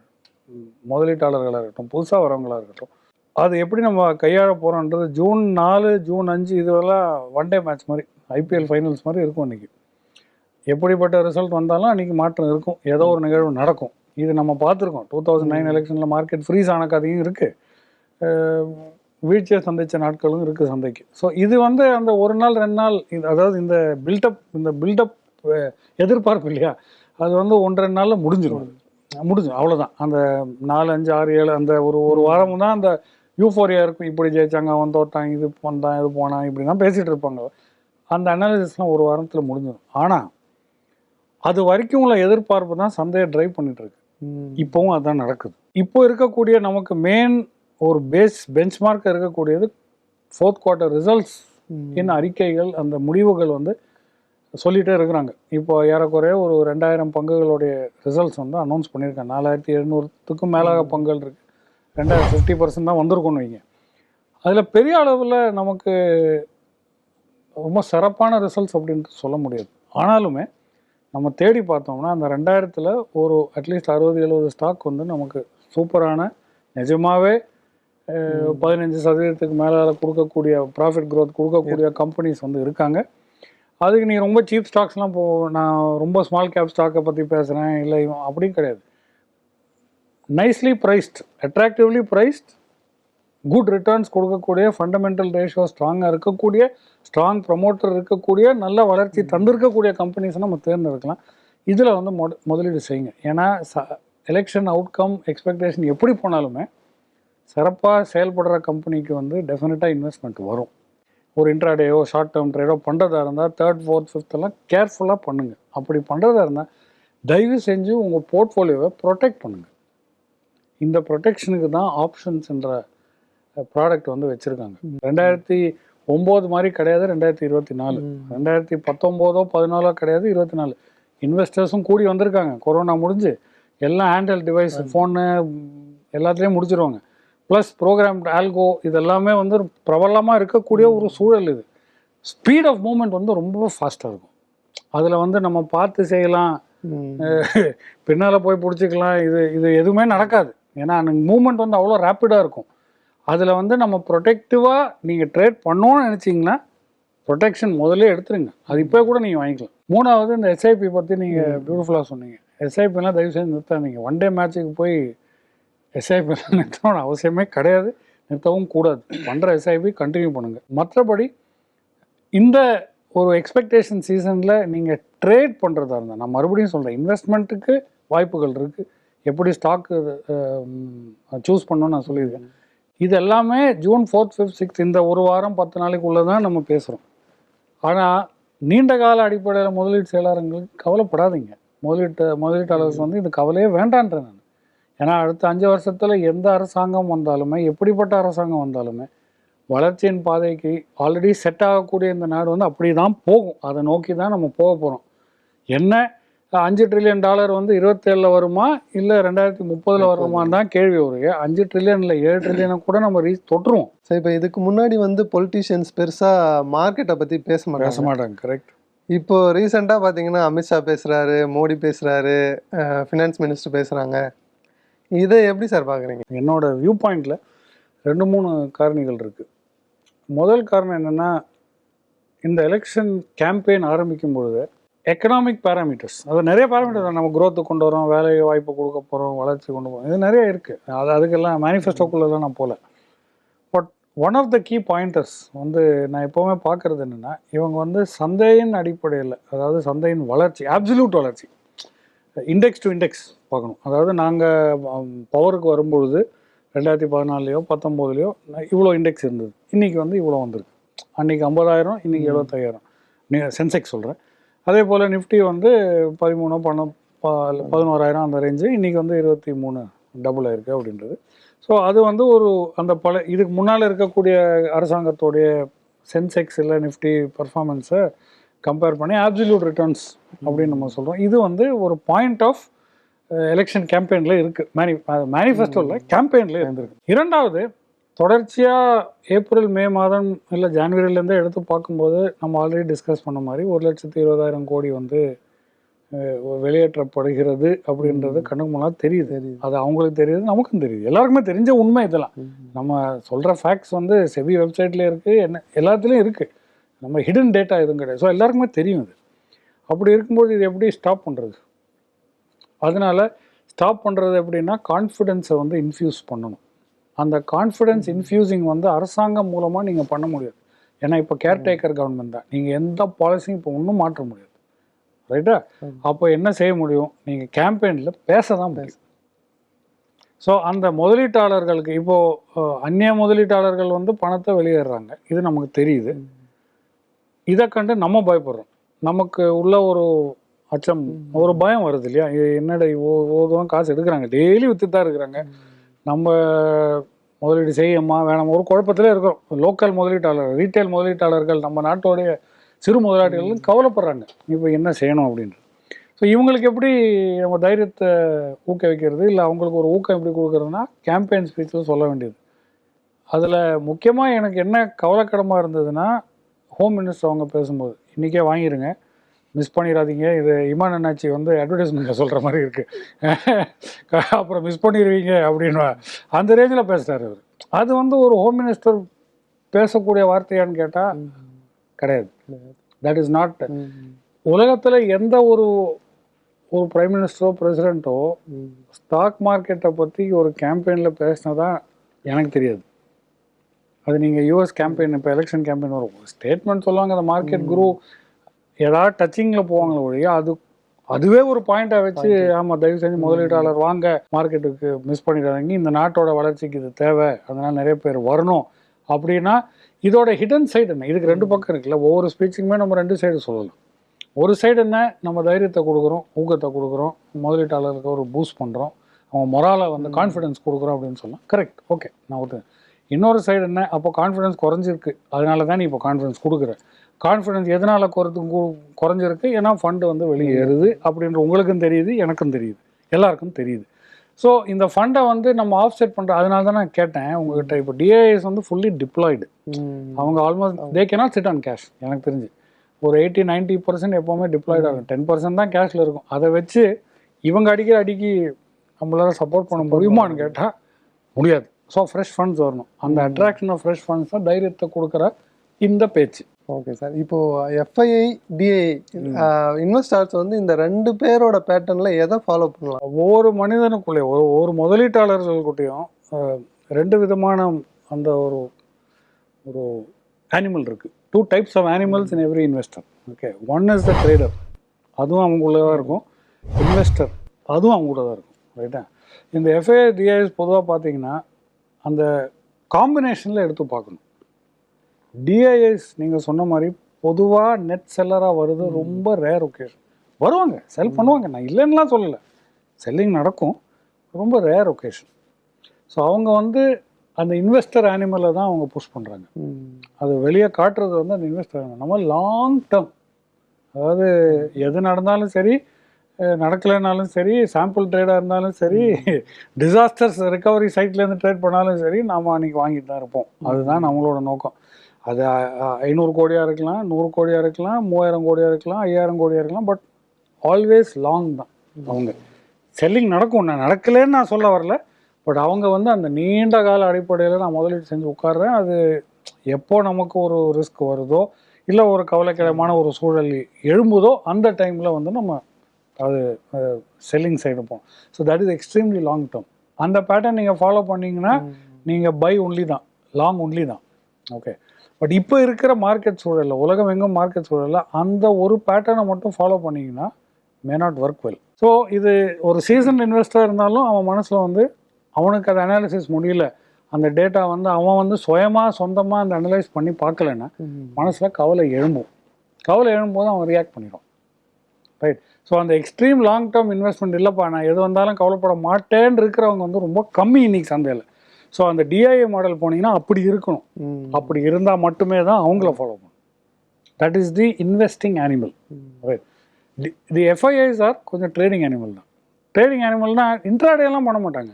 முதலீட்டாளர்களாக இருக்கட்டும் புதுசாக வரவங்களாக இருக்கட்டும் அது எப்படி நம்ம கையாள போகிறோன்றது ஜூன் நாலு ஜூன் அஞ்சு இதுவெல்லாம் ஒன் டே மேட்ச் மாதிரி ஐபிஎல் ஃபைனல்ஸ் மாதிரி இருக்கும் இன்னைக்கு எப்படிப்பட்ட ரிசல்ட் வந்தாலும் அன்றைக்கி மாற்றம் இருக்கும். ஏதோ ஒரு நிகழ்வு நடக்கும். இது நம்ம பார்த்துருக்கோம். டூ தௌசண்ட் நைன் எலெக்ஷனில் மார்க்கெட் ஃப்ரீஸ் ஆன கதையும் இருக்குது வீழ்ச்சியை சந்தித்த நாட்களும் இருக்குது சந்தைக்கு. ஸோ இது வந்து அந்த ஒரு நாள் ரெண்டு நாள் இது அதாவது இந்த பில்டப் இந்த பில்டப் எதிர்பார்ப்பு இல்லையா? அது வந்து ஒன்றரை நாளில் முடிஞ்சிடும் அது. முடிஞ்சிடும் அவ்வளோதான் அந்த நாலு அஞ்சு ஆறு ஏழு அந்த ஒரு ஒரு வாரம் தான் அந்த யூஃபோரியா இருக்கும். இப்படி ஜெயிச்சாங்க அவன் தோட்டான் இது வந்தான் இது போனான் இப்படி தான் பேசிகிட்டு இருப்பாங்க. அந்த அனாலிசிஸ்லாம் ஒரு வாரத்தில் முடிஞ்சிடும். ஆனால் அது வரைக்கும் உள்ள எதிர்பார்ப்பு தான் சந்தையை ட்ரைவ் பண்ணிட்டு இருக்கு இப்போவும் அதான் நடக்குது. இப்போ இருக்கக்கூடிய நமக்கு மெயின் ஒரு பேஸ் பெஞ்ச்மார்க் இருக்கக்கூடியது ஃபோர்த் குவார்ட்டர் ரிசல்ட்ஸ் என்ன அறிக்கைகள் அந்த முடிவுகள் வந்து சொல்லிட்டே இருக்கிறாங்க. இப்போ ஏறக்குறைய ஒரு ரெண்டாயிரம் பங்குகளுடைய ரிசல்ட்ஸ் வந்து அனௌன்ஸ் பண்ணியிருக்காங்க. நாலாயிரத்தி எழுநூறுத்துக்கும் மேலாக பங்குகள் இருக்கு. ரெண்டாயிரம் ஃபிஃப்டி பர்சன்ட் தான் வந்திருக்கும்னு வைங்க. அதில் பெரிய அளவில் நமக்கு ரொம்ப சிறப்பான ரிசல்ட்ஸ் அப்படின்ட்டு சொல்ல முடியாது. ஆனாலுமே நம்ம தேடி பார்த்தோம்னா அந்த ரெண்டாயிரத்தில் ஒரு அட்லீஸ்ட் அறுபது எழுபது ஸ்டாக் வந்து நமக்கு சூப்பரான நிஜமாவே அஹ், பதினஞ்சு சதவீதத்துக்கு மேலே கொடுக்கக்கூடிய ப்ராஃபிட் growth கொடுக்கக்கூடிய கம்பெனிஸ் வந்து இருக்காங்க. அதுக்கு நீ ரொம்ப சீப் ஸ்டாக்ஸ்லாம் போ நான் ரொம்ப ஸ்மால் கேப் ஸ்டாக்கை பற்றி பேசுகிறேன் இல்லை அப்படின்னு கிடையாது. Nicely priced attractively priced good returns கொடுக்கக்கூடிய ஃபண்டமெண்டல் ரேஷியோ ஸ்ட்ராங்காக இருக்கக்கூடிய ஸ்ட்ராங் ப்ரமோட்டர் இருக்கக்கூடிய நல்ல வளர்ச்சி தந்திருக்கக்கூடிய கம்பெனிஸை நம்ம தேர்ந்தெடுக்கலாம். இதில் வந்து மொத முதலீடு செய்யுங்க. ஏன்னா ச எலெக்ஷன் அவுட்கம் எக்ஸ்பெக்டேஷன் எப்படி போனாலுமே சிறப்பாக செயல்படுற கம்பெனிக்கு வந்து டெஃபினட்டாக இன்வெஸ்ட்மெண்ட் வரும். ஒரு இன்ட்ராடேயோ ஷார்ட் டேர்ம் ட்ரேடோ பண்ணுறதா இருந்தால் தேர்ட் ஃபோர்த் ஃபிஃப்த்தெல்லாம் கேர்ஃபுல்லாக பண்ணுங்கள் அப்படி பண்ணுறதா இருந்தால் தயவு செஞ்சு உங்கள் போர்ட்ஃபோலியோவை ப்ரொடெக்ட் பண்ணுங்கள் இந்த ப்ரொடெக்ஷனுக்கு தான் ஆப்ஷன்ஸ்ன்ற ப்ராடக்ட் வந்து வச்சுருக்காங்க. ரெண்டாயிரத்தி ஒம்பது மாதிரி கிடையாது ரெண்டாயிரத்தி இருபத்தி நாலு. ரெண்டாயிரத்தி பத்தொம்போதோ பதினாலோ கிடையாது இருபத்தி நாலு. இன்வெஸ்டர்ஸும் கூடி வந்திருக்காங்க. கொரோனா முடிஞ்சு எல்லாம் ஹேண்டல் டிவைஸ் ஃபோனு எல்லாத்துலேயும் முடிச்சிருவாங்க. ப்ளஸ் ப்ரோக்ராம் ஆல்கோ இதெல்லாமே வந்து பிரபலமாக இருக்கக்கூடிய ஒரு சூழல் இது. ஸ்பீட் ஆஃப் மூமெண்ட் வந்து ரொம்ப ஃபாஸ்ட்டாக இருக்கும். அதில் வந்து நம்ம பார்த்து செய்யலாம். பின்னால் போய் பிடிச்சிக்கலாம். இது இது எதுவுமே நடக்காது. ஏன்னா அன்னைக்கு மூமெண்ட் வந்து அவ்வளோ ரேப்பிடாக இருக்கும். அதில் வந்து நம்ம ப்ரொடெக்டிவாக நீங்கள் ட்ரேட் பண்ணோன்னு நினச்சிங்கன்னா ப்ரொடெக்ஷன் முதல்ல எடுத்துருங்க. அது இப்போ கூட நீங்கள் வாங்கிக்கலாம். மூணாவது இந்த எஸ்ஐபி பற்றி நீங்கள் பியூட்டிஃபுல்லாக சொன்னீங்க. எஸ்ஐபிலாம் தயவு செஞ்சு நிறுத்தாதீங்க. ஒன் டே மேட்ச்சுக்கு போய் எஸ்ஐபி நிறுத்தணும்னு அவசியமே கிடையாது. நிறுத்தவும் கூடாது. பண்ணுற எஸ்ஐபி கண்டினியூ பண்ணுங்கள் மற்றபடி இந்த ஒரு எக்ஸ்பெக்டேஷன் சீசனில் நீங்கள் ட்ரேட் பண்ணுறதா இருந்தால் நான் மறுபடியும் சொல்கிறேன் இன்வெஸ்ட்மெண்ட்டுக்கு வாய்ப்புகள் இருக்குது எப்படி ஸ்டாக்கு சூஸ் பண்ணணும்னு நான் சொல்லியிருக்கேன். இது எல்லாமே ஜூன் ஃபோர்த் ஃபிஃப்த் சிக்ஸ்த் இந்த ஒரு வாரம் பத்து நாளைக்குள்ளே தான் நம்ம பேசுகிறோம் ஆனால் நீண்ட கால அடிப்படையில் முதலீட்டு செயலாளர்களுக்கு கவலைப்படாதீங்க. முதலீட்டு முதலீட்டாளர்கள் வந்து இது கவலையே வேண்டான்றேன் நான். ஏன்னா அடுத்த அஞ்சு வருஷத்தில் எந்த அரசாங்கம் வந்தாலுமே எப்படிப்பட்ட அரசாங்கம் வந்தாலுமே வளர்ச்சியின் பாதைக்கு ஆல்ரெடி செட் ஆகக்கூடிய இந்த நாடு வந்து அப்படி தான் போகும். அதை நோக்கி தான் நம்ம போக போகிறோம் என்ன? அஞ்சு ட்ரில்லியன் டாலர் வந்து இருபத்தேழில் வருமா? இல்லை ரெண்டாயிரத்தி முப்பதில் வருமான்னு தான் கேள்வி வரும் அஞ்சு ட்ரில்லியன் இல்லை ஏழு ட்ரில்லியனை கூட நம்ம ரீச் தொட்டுருவோம். சரி இப்போ இதுக்கு முன்னாடி வந்து பொலிட்டீஷியன்ஸ் பெருசாக மார்க்கெட்டை பற்றி பேச பேச மாட்டாங்க மாட்டாங்க கரெக்ட் இப்போ ரீசெண்டாக பார்த்தீங்கன்னா அமித்ஷா பேசுகிறாரு மோடி பேசுகிறாரு ஃபினான்ஸ் மினிஸ்டர் பேசுகிறாங்க இதை எப்படி சார் பார்க்குறீங்க? என்னோட வியூ பாயிண்டில் ரெண்டு மூணு காரணிகள் இருக்குது முதல் காரணம் என்னென்னா இந்த எலெக்ஷன் கேம்பெயின் ஆரம்பிக்கும் பொழுது எக்கனாமிக் பேராமீட்டர்ஸ் அது நிறைய பேராமீட்டர்ஸ் நம்ம க்ரோத்து கொண்டு வரோம் வேலை வாய்ப்பு கொடுக்க போகிறோம் வளர்ச்சி கொண்டு போகிறோம் இது நிறைய இருக்குது அது அதுக்கெல்லாம் மேனிஃபெஸ்டோக்குள்ளே நான் போகல but one of the key pointers வந்து நான் எப்போவுமே பார்க்குறது என்னென்னா இவங்க வந்து சந்தையின் அடிப்படையில் அதாவது சந்தையின் வளர்ச்சி ஆப்சல்யூட் வளர்ச்சி இண்டெக்ஸ் டு இண்டெக்ஸ் பார்க்கணும். அதாவது நாங்கள் பவருக்கு வரும்பொழுது ரெண்டாயிரத்தி பதினாலையோ பத்தொம்போதுலையோ இவ்வளோ இண்டெக்ஸ் இருந்தது. இன்றைக்கி வந்து இவ்வளோ வந்திருக்கு. அன்றைக்கி ஐம்பதாயிரம் இன்றைக்கி எழுபத்தாயிரம் நீ சென்செக்ஸ் சொல்கிறேன் அதே போல் நிஃப்டி வந்து பதிமூணு பணம் பதினோராயிரம் அந்த ரேஞ்சு இன்றைக்கி வந்து இருபத்தி மூணு டபுள் ஆயிருக்கு அப்படின்றது. ஸோ அது வந்து ஒரு அந்த பல இதுக்கு முன்னால் இருக்கக்கூடிய அரசாங்கத்தோடைய சென்செக்ஸ் இல்லை நிஃப்டி பர்ஃபார்மன்ஸை கம்பேர் பண்ணி ஆப்சல்யூட் ரிட்டர்ன்ஸ் அப்படின்னு நம்ம சொல்கிறோம் இது வந்து ஒரு பாயிண்ட் ஆஃப் எலெக்ஷன் கேம்பெயினில் இருக்குது மேனி மேனிஃபெஸ்டோவில் கேம்பெயினில் இருந்திருக்கு. இரண்டாவது தொடர்ச்சியாக ஏப்ரல் மே மாதம் இல்லை ஜான்வரியிலேருந்தே எடுத்து பார்க்கும்போது நம்ம ஆல்ரெடி டிஸ்கஸ் பண்ண மாதிரி ஒரு லட்சத்தி இருபதாயிரம் கோடி வந்து வெளியேற்றப்படுகிறது அப்படின்றது கண்ணுக்கு முன்னாடி தெரியுது. தெரியுது. அது அவங்களுக்கு தெரியுது நமக்கும் தெரியுது. எல்லாருக்குமே தெரிஞ்ச உண்மை இதெல்லாம். நம்ம சொல்கிற ஃபேக்ட்ஸ் வந்து செபி வெப்சைட்லேயே இருக்குது என்ன எல்லாத்துலேயும் இருக்குது நம்ம ஹிடன் டேட்டா எதுவும் கிடையாது. ஸோ எல்லாருக்குமே தெரியும் இது. அப்படி இருக்கும்போது இது எப்படி ஸ்டாப் பண்ணுறது அதனால ஸ்டாப் பண்ணுறது எப்படின்னா கான்ஃபிடென்ஸை வந்து இன்ஃப்யூஸ் பண்ணணும். அந்த கான்ஃபிடென்ஸ் இன்ஃப்யூசிங் வந்து அரசாங்கம் மூலமாக நீங்கள் பண்ண முடியாது. ஏன்னா இப்போ கேர்டேக்கர் கவர்மெண்ட் தான். நீங்கள் எந்த பாலிசியும் இப்போ ஒன்றும் மாற்ற முடியாது. ரைட்டா. அப்போ என்ன செய்ய முடியும்? நீங்கள் கேம்பெயினில் பேச தான் முடியும். ஸோ அந்த முதலீட்டாளர்களுக்கு இப்போது அந்நிய முதலீட்டாளர்கள் வந்து பணத்தை வெளியேறாங்க இது நமக்கு தெரியுது. இதை கண்டு நம்ம பயப்படுறோம். நமக்கு உள்ள ஒரு அச்சம். ஒரு பயம் வருது இல்லையா இது என்னடா தூரம் காசு எடுக்கிறாங்க. டெய்லி வித்துட்டு தான் இருக்கிறாங்க. நம்ம முதலீடு செய்யமா வேணாமா? ஒரு குழப்பத்திலே இருக்கிறோம். லோக்கல் முதலீட்டாளர் ரீட்டைல் முதலீட்டாளர்கள் நம்ம நாட்டோடைய சிறு முதலாளிகள் கவலைப்படுறாங்க. இப்போ என்ன செய்யணும் அப்படின்ட்டு ஸோ இவங்களுக்கு எப்படி நம்ம தைரியத்தை ஊக்குவிக்கிறது? இல்லை அவங்களுக்கு ஒரு ஊக்கம் எப்படி கொடுக்குறதுனா கேம்பெயின் ஸ்பீச்சில் சொல்ல வேண்டியது. அதில் முக்கியமாக எனக்கு என்ன கவலைக்கிடமாக இருந்ததுன்னா ஹோம் மினிஸ்டர் அவங்க பேசும்போது இன்றைக்கே வாங்கிடுங்க மிஸ் பண்ணிடாதீங்க இது இமான் அண்ணாச்சி வந்து அட்வர்டைஸ்மெண்ட்டில் சொல்கிற மாதிரி இருக்குது அப்புறம் மிஸ் பண்ணிடுவீங்க அப்படின்னு அந்த ரேஞ்சில் பேசுகிறார் அவர். அது வந்து ஒரு ஹோம் மினிஸ்டர் பேசக்கூடிய வார்த்தையான்னு கேட்டால் கிடையாது. தட் இஸ் நாட் உலகத்தில் எந்த ஒரு ஒரு பிரைம் மினிஸ்டரோ பிரசிடெண்ட்டோ ஸ்டாக் மார்க்கெட்டை பற்றி ஒரு கேம்பெயினில் பேசினதா எனக்கு தெரியாது. அது நீங்கள் யூஎஸ் கேம்பெயின் இப்போ எலெக்ஷன் கேம்பெயின் வரும். ஸ்டேட்மெண்ட் சொல்லுவாங்க அந்த மார்க்கெட் குரூ ஏதாவது டச்சிங்கில் போவாங்களே ஒழிய அது அதுவே ஒரு பாயிண்ட்டை வச்சு ஆமாம் தயவு செஞ்சு முதலீட்டாளர் வாங்க மார்க்கெட்டுக்கு மிஸ் பண்ணிடாதீங்க. இந்த நாட்டோட வளர்ச்சிக்கு இது தேவை அதனால் நிறைய பேர் வரணும். அப்படின்னா இதோட ஹிடன் சைடு என்ன? இதுக்கு ரெண்டு பக்கம் இருக்குல்ல ஒவ்வொரு ஸ்பீச்சுக்குமே நம்ம ரெண்டு சைடு சொல்லலாம். ஒரு சைடு என்ன? நம்ம தைரியத்தை கொடுக்குறோம் ஊக்கத்தை கொடுக்குறோம் முதலீட்டாளருக்கு ஒரு பூஸ்ட் பண்ணுறோம் அவங்க மொராலை வந்து கான்ஃபிடன்ஸ் கொடுக்குறோம் அப்படின்னு சொல்லலாம். கரெக்ட் ஓகே நான் ஒத்துக்கிறேன். இன்னொரு சைடு என்ன? அப்போ கான்ஃபிடன்ஸ் குறைஞ்சிருக்கு. அதனால தான் நீ இப்போ கான்ஃபிடன்ஸ் கொடுக்குற. கான்ஃபிடன்ஸ் எதனால் குறைத்து குறைஞ்சிருக்கு? ஏன்னா ஃபண்டு வந்து வெளியேறுது அப்படின்ற உங்களுக்கும் தெரியுது எனக்கும் தெரியுது. எல்லாருக்கும் தெரியுது. ஸோ இந்த ஃபண்டை வந்து நம்ம ஆஃப்செட் பண்ணுற அதனால தான் நான் கேட்டேன் உங்ககிட்ட. இப்போ டிஐஎஸ் வந்து ஃபுல்லி டிப்ளாய்டு அவங்க almost they cannot sit on cash எனக்கு தெரிஞ்சு. ஒரு எயிட்டி 90% பர்சன்ட் எப்போவுமே டிப்ளாய்ட் ஆகும். டென் பர்சன்ட் தான் கேஷில் இருக்கும். அதை வச்சு இவங்க அடிக்கிற அடிக்கி நம்மளால சப்போர்ட் பண்ண முடியுமான்னு கேட்டால் முடியாது. ஸோ ஃப்ரெஷ் ஃபண்ட்ஸ் வரணும். அந்த அட்ராக்ஷன் ஆஃப் ஃப்ரெஷ் ஃபண்ட்ஸ் தான் தைரியத்தை கொடுக்குற இந்த பேச்சு. ஓகே சார் இப்போ எஃப்ஐஐ டிஐ இன்வெஸ்டர்ஸ் வந்து இந்த ரெண்டு பேரோட பேட்டர்ன்ல எதை ஃபாலோ பண்ணலாம்? ஒவ்வொரு மனிதனுக்குள்ளே ஒரு ஒரு முதலீட்டாளர்களுக்கிட்டையும் ரெண்டு விதமான அந்த ஒரு ஒரு அனிமல் இருக்குது two types of animals in every investor okay one is the trader அதுவும் அவங்களுள்ள தான் இருக்கும். இன்வெஸ்டர் அதுவும் அவங்க கூட தான் இருக்கும் ரைட்டா இந்த எஃப்ஐ டிஐஎஸ் பொதுவாக பார்த்தீங்கன்னா அந்த காம்பினேஷனில் எடுத்து பார்க்கணும். டிஐஎஸ் நீங்கள் சொன்ன மாதிரி பொதுவாக நெட் செல்லராக வருது. ரொம்ப ரேர் ஒகேஷன் வருவாங்க. செல் பண்ணுவாங்க. நான் இல்லைன்னுலாம் சொல்லலை. செல்லிங் நடக்கும். ரொம்ப ரேர் ஒகேஷன் ஸோ அவங்க வந்து அந்த இன்வெஸ்டர் ஆனிமலை தான் அவங்க புஷ் பண்ணுறாங்க அது வெளியே காட்டுறது வந்து அந்த இன்வெஸ்டர் animal. நம்ம லாங் டேர்ம் அதாவது எது நடந்தாலும் சரி நடக்கலைனாலும் சரி சாம்பிள் ட்ரேடாக இருந்தாலும் சரி டிசாஸ்டர்ஸ் ரெக்கவரி சைட்லேருந்து ட்ரேட் பண்ணாலும் சரி நாம் அன்றைக்கி வாங்கிட்டு தான் இருப்போம். அதுதான் நம்மளோட நோக்கம். அது ஐநூறு கோடியாக இருக்கலாம் நூறு கோடியாக இருக்கலாம் மூவாயிரம் கோடியாக இருக்கலாம் ஐயாயிரம் கோடியாக இருக்கலாம் பட் ஆல்வேஸ் லாங் தான் அவங்க. செல்லிங் நடக்கும் நான் நடக்கலைன்னு நான் சொல்ல வரல பட் அவங்க வந்து அந்த நீண்ட கால அடிப்படையில் நான் முதலீடு செஞ்சு உட்கார்றேன். அது எப்போ நமக்கு ஒரு ரிஸ்க் வருதோ இல்லை ஒரு கவலைக்கிடமான ஒரு சூழல் எழும்புதோ அந்த டைமில் வந்து நம்ம அது செல்லிங் சைடு போகும் so that is extremely long term அந்த பேட்டர்ன் நீங்கள் ஃபாலோ பண்ணீங்கன்னா நீங்கள் பை ஒன்லி தான் லாங் ஒன்லி தான். ஓகே பட் இப்போ இருக்கிற மார்க்கெட் சூழலில் உலகம் எங்கும் மார்க்கெட் சூழலில் அந்த ஒரு பேட்டர்னை மட்டும் ஃபாலோ பண்ணீங்கன்னா may not work well so இது ஒரு சீசன் இன்வெஸ்டர் இருந்தாலும் அவன் மனசில் வந்து அவனுக்கு அது அனாலிசிஸ் முடியல. அந்த டேட்டா வந்து அவன் வந்து சுயமாக சொந்தமாக அந்த அனலைஸ் பண்ணி பார்க்கலன்னா மனசில் கவலை எழும்பும். கவலை எழும்போது அவன் ரியாக்ட் பண்ணிடும். ரைட் ஸோ அந்த எக்ஸ்ட்ரீம் லாங் டேர்ம் இன்வெஸ்ட்மெண்ட் இல்லைப்பா நான் எது வந்தாலும் கவலைப்பட மாட்டேன்னு இருக்கிறவங்க வந்து ரொம்ப கம்மி இன்னைக்கு சந்தையில். ஸோ அந்த டிஐஏ மாடல் போனீங்கன்னா அப்படி இருக்கணும். அப்படி இருந்தால் மட்டுமே தான் அவங்கள ஃபாலோ பண்ணும். That is the investing animal right the FIIs are கொஞ்சம் ட்ரேடிங் அனிமல் தான். ட்ரேடிங் அனிமல்னா இன்ட்ராடேலாம் பண்ண மாட்டாங்க.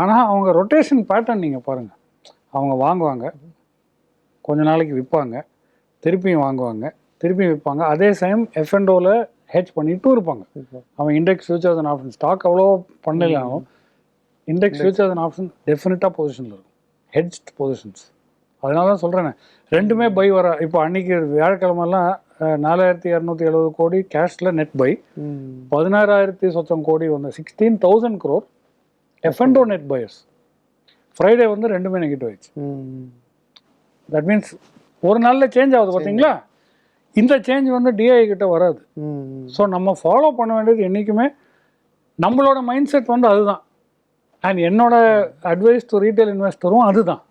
ஆனால் அவங்க ரொட்டேஷன் பேட்டர்ன் நீங்கள் பாருங்கள் அவங்க வாங்குவாங்க. கொஞ்ச நாளைக்கு விற்பாங்க திருப்பியும் வாங்குவாங்க. திருப்பியும் விற்பாங்க அதே டைம் எஃப்என்டோவில் ஹெச் பண்ணிட்டும் இருப்பாங்க. அவன் index futures and option stock அவ்வளோ பண்ணலாலும் இண்டெக்ஸ் ஃபியூச்சர்ஸ் அண்ட் ஆப்ஷன் டெஃபினட்டாக பொசிஷனில் இருக்கும். ஹெட்ஜ் பொசிஷன்ஸ் அதனால தான் சொல்கிறேன் ரெண்டுமே பை வர இப்போ அன்னைக்கு வியாழக்கிழமெல்லாம் நாலாயிரத்தி இரநூத்தி எழுபது கோடி கேஷில் நெட் பை பதினாறாயிரத்தி சொச்சம் கோடி வந்து sixteen thousand crore F and O net buyers Friday வந்து ரெண்டுமே நெகட்டிவ் ஆயிடுச்சு. தட் மீன்ஸ் ஒரு நாளில் சேஞ்ச் ஆகுது பார்த்தீங்களா இந்த சேஞ்ச் வந்து டிஐ கிட்ட வராது. ஸோ நம்ம ஃபாலோ பண்ண வேண்டியது என்றைக்குமே நம்மளோட மைண்ட் செட் வந்து அதுதான். அண்ட் என்னோட அட்வைஸ் டு ரீட்டைல் இன்வெஸ்டரும் அதுதான்.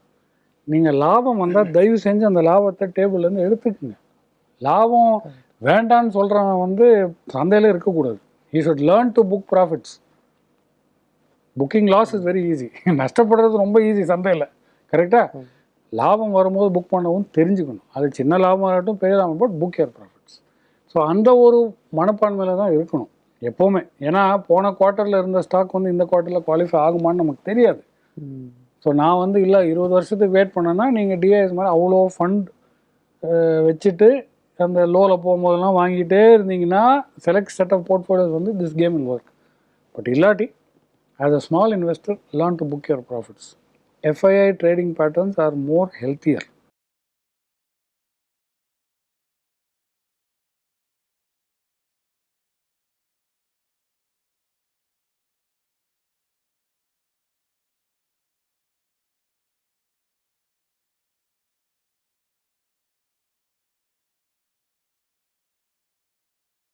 நீங்கள் லாபம் வந்தால் தயவு செஞ்சு அந்த லாபத்தை டேபிள்லேருந்து எடுத்துக்கங்க. லாபம் வேண்டான்னு சொல்கிறவன் வந்து சந்தையில் இருக்கக்கூடாது. He should learn to book profits booking loss is very easy நஷ்டப்படுறது ரொம்ப ஈஸி சந்தையில். கரெக்டாக லாபம் வரும்போது புக் பண்ணவும் தெரிஞ்சுக்கணும். அது சின்ன லாபம் ஆகட்டும் பெரிய லாபம் but book your profits so அந்த ஒரு மனப்பான்மையில் தான் இருக்கணும். எப்போவுமே. ஏன்னா போன குவார்ட்டரில் இருந்த ஸ்டாக் வந்து இந்த குவார்ட்டரில் குவாலிஃபை ஆகுமான்னு நமக்கு தெரியாது. ஸோ நான் வந்து இல்லை இருபது வருஷத்துக்கு வெயிட் பண்ணேன்னா நீங்கள் டிஐஎஸ் மாதிரி அவ்வளோ ஃபண்ட் வச்சுட்டு அந்த லோவில் போகும்போதெல்லாம் வாங்கிட்டே இருந்தீங்கன்னா செலக்ட் செட் ஆஃப் போர்ட்ஃபோலியோஸ் வந்து this game will work but இல்லாட்டி as a small investor learn to book your profits FII trading patterns are more healthier